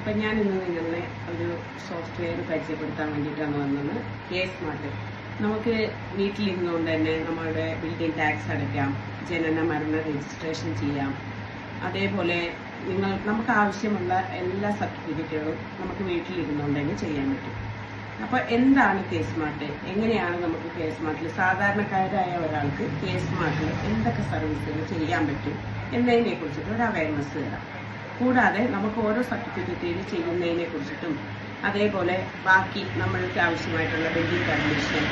അപ്പം ഞാൻ ഇന്ന് നിങ്ങളെ ഒരു സോഫ്റ്റ്വെയർ പരിചയപ്പെടുത്താൻ വേണ്ടിയിട്ടാണ് വന്നത്. കെ സ്മാർട്ട് നമുക്ക് വീട്ടിലിരുന്നുകൊണ്ട് തന്നെ നമ്മളുടെ ബിൽഡിംഗ് ടാക്സ് അടയ്ക്കാം ജനന മരണ രജിസ്ട്രേഷൻ ചെയ്യാം. അതേപോലെ നിങ്ങൾ നമുക്ക് ആവശ്യമുള്ള എല്ലാ സർട്ടിഫിക്കറ്റുകളും നമുക്ക് വീട്ടിലിരുന്നുകൊണ്ട് തന്നെ ചെയ്യാൻ പറ്റും. അപ്പോൾ എന്താണ് കെ സ്മാർട്ട് എങ്ങനെയാണ് നമുക്ക് കെ സ്മാർട്ടിൽ സാധാരണക്കാരായ ഒരാൾക്ക് കെ സ്മാർട്ടിൽ എന്തൊക്കെ സർവീസുകൾ ചെയ്യാൻ പറ്റും എന്നതിനെ കുറിച്ചിട്ട് ഒരു അവയർനെസ് തരാം കൂടാതെ നമുക്ക് ഓരോ സർട്ടിഫിക്കറ്റുകൾ ചെയ്യുന്നതിനെ കുറിച്ചിട്ടും അതേപോലെ ബാക്കി നമ്മൾക്ക് ആവശ്യമായിട്ടുള്ള ബിൽഡിംഗ് പെർമിഷൻ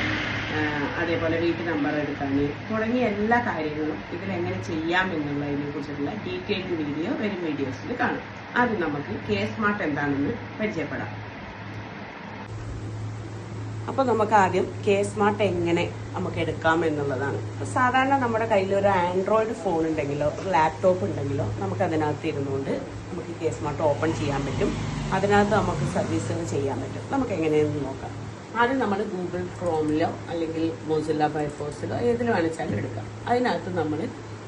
അതേപോലെ വീട്ടു നമ്പർ എടുക്കാൻ തുടങ്ങിയ എല്ലാ കാര്യങ്ങളും ഇതിലെങ്ങനെ ചെയ്യാം എന്നുള്ളതിനെ കുറിച്ചിട്ടുള്ള ഡീറ്റെയിൽഡ് വീഡിയോ വരും വീഡിയോസിൽ കാണും. അത് നമുക്ക് കെ സ്മാർട്ട് എന്താണെന്ന് പരിചയപ്പെടാം. അപ്പോൾ നമുക്ക് ആദ്യം കെ സ്മാർട്ട് എങ്ങനെ നമുക്ക് എടുക്കാം എന്നുള്ളതാണ്. സാധാരണ നമ്മുടെ കയ്യിൽ ഒരു ആൻഡ്രോയിഡ് ഫോൺ ഉണ്ടെങ്കിലോ ഒരു ലാപ്ടോപ്പ് ഉണ്ടെങ്കിലോ നമുക്ക് അതിനകത്ത് ഇരുന്നുകൊണ്ട് നമുക്ക് കെ സ്മാർട്ട് ഓപ്പൺ ചെയ്യാൻ പറ്റും. അതിനകത്ത് നമുക്ക് സർവീസുകൾ ചെയ്യാൻ പറ്റും. നമുക്ക് എങ്ങനെയെന്ന് നോക്കാം. ആദ്യം നമ്മൾ ഗൂഗിൾ ക്രോമിലോ അല്ലെങ്കിൽ മോസില്ല ബൈഫോസിലോ ഏതിൽ വേണിച്ചാലും എടുക്കാം. അതിനകത്ത് നമ്മൾ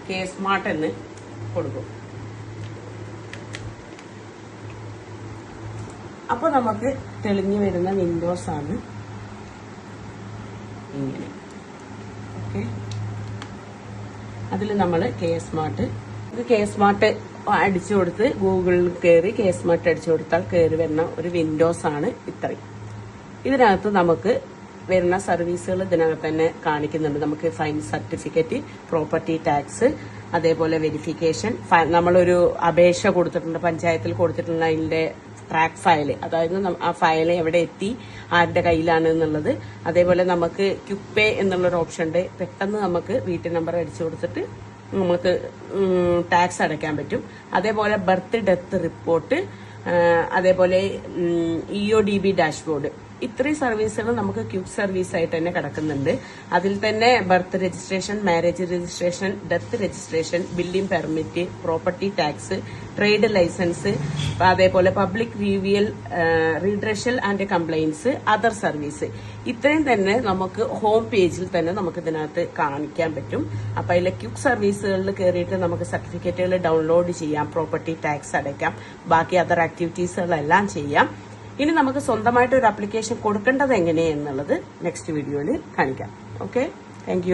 കെ സ്മാർട്ട് എന്ന് കൊടുക്കും. അപ്പോൾ നമുക്ക് തെളിഞ്ഞു വരുന്ന വിൻഡോസ് ആണ് ഇങ്ങനെ ഓക്കെ. അതിൽ നമ്മൾ കെ സ്മാർട്ട് ഇത് കെ സ്മാർട്ട് അടിച്ചു കൊടുത്ത് ഗൂഗിളിൽ കയറി കെ സ്മാർട്ട് അടിച്ചു കൊടുത്താൽ കയറി വരുന്ന ഒരു വിൻഡോസ് ആണ് ഇത്രയും. ഇതിനകത്ത് നമുക്ക് വരുന്ന സർവീസുകൾ ഇതിനകത്ത് തന്നെ കാണിക്കുന്നുണ്ട്. നമുക്ക് ഫൈൻ സർട്ടിഫിക്കറ്റ് പ്രോപ്പർട്ടി ടാക്സ് അതേപോലെ വെരിഫിക്കേഷൻ നമ്മളൊരു അപേക്ഷ കൊടുത്തിട്ടുണ്ട് പഞ്ചായത്തിൽ കൊടുത്തിട്ടുള്ള അതിന്റെ ട്രാക്ക് ഫയൽ അതായത് ആ ഫയൽ എവിടെ എത്തി ആരുടെ കയ്യിലാണ് എന്നുള്ളത്. അതേപോലെ നമുക്ക് ക്യുപ്പേ എന്നുള്ളൊരു ഓപ്ഷൻ ഉണ്ട്. പെട്ടെന്ന് നമുക്ക് വീട്ടിൽ നമ്പർ അടിച്ചു കൊടുത്തിട്ട് നമുക്ക് ടാക്സ് അടയ്ക്കാൻ പറ്റും. അതേപോലെ ബർത്ത് ഡെത്ത് റിപ്പോർട്ട് അതേപോലെ E O D B dashboard ഇത്രയും സർവീസുകൾ നമുക്ക് ക്യൂബ് സർവീസ് ആയിട്ട് തന്നെ കിടക്കുന്നുണ്ട്. അതിൽ തന്നെ birth registration marriage registration death registration building permit property tax trade licence അതേപോലെ public റിവ്യൽ redressal and compliance other service. ഇത്രയും തന്നെ നമുക്ക് ഹോം പേജിൽ തന്നെ നമുക്ക് ഇതിനകത്ത് കാണിക്കാൻ പറ്റും. അപ്പൊ അതിലെ ക്യുക്ക് സർവീസുകളിൽ കയറിയിട്ട് നമുക്ക് സർട്ടിഫിക്കറ്റുകൾ ഡൗൺലോഡ് ചെയ്യാം പ്രോപ്പർട്ടി ടാക്സ് അടയ്ക്കാം ബാക്കി അതർ ആക്ടിവിറ്റീസുകളെല്ലാം ചെയ്യാം. ഇനി നമുക്ക് സ്വന്തമായിട്ട് ഒരു ആപ്ലിക്കേഷൻ കൊടുക്കേണ്ടത് എങ്ങനെയെന്നുള്ളത് നെക്സ്റ്റ് വീഡിയോയിൽ കാണിക്കാം. Okay thank